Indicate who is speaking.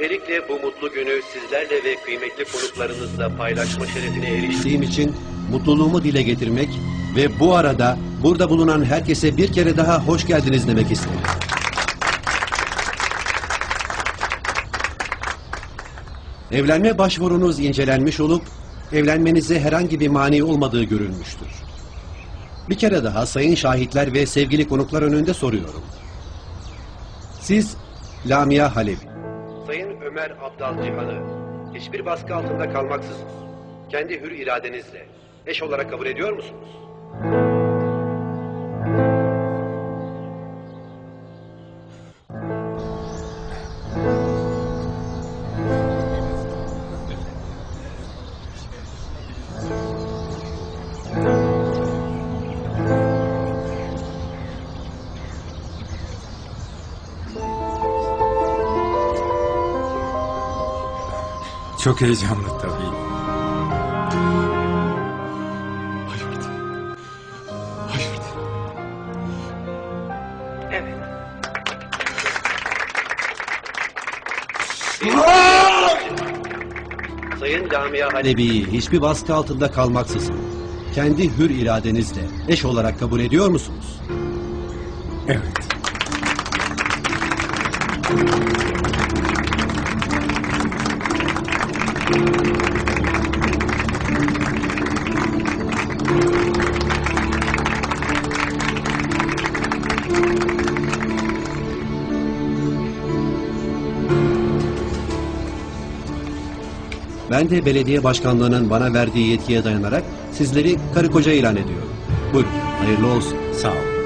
Speaker 1: Öncelikle bu mutlu günü sizlerle ve kıymetli konuklarınızla paylaşma şerefine eriştiğim için mutluluğumu dile getirmek ve bu arada burada bulunan herkese bir kere daha hoş geldiniz demek isterim. Evlenme başvurunuz incelenmiş olup evlenmenize herhangi bir mani olmadığı görülmüştür. Bir kere daha sayın şahitler ve sevgili konuklar önünde soruyorum. Siz Lamia Halevi. Ömer Abdal Cihan'ı hiçbir baskı altında kalmaksızın kendi hür iradenizle eş olarak kabul ediyor musunuz?
Speaker 2: Çok heyecanlı tabii. Hayırdır? Hayırdır?
Speaker 1: Evet. Sayın Lamia Halebi'yi hiçbir baskı altında kalmaksızın kendi hür iradenizle eş olarak kabul ediyor musunuz?
Speaker 2: Evet.
Speaker 1: Ben de belediye başkanlığının bana verdiği yetkiye dayanarak sizleri karı koca ilan ediyorum. Buyurun, hayırlı olsun.
Speaker 2: Sağ ol.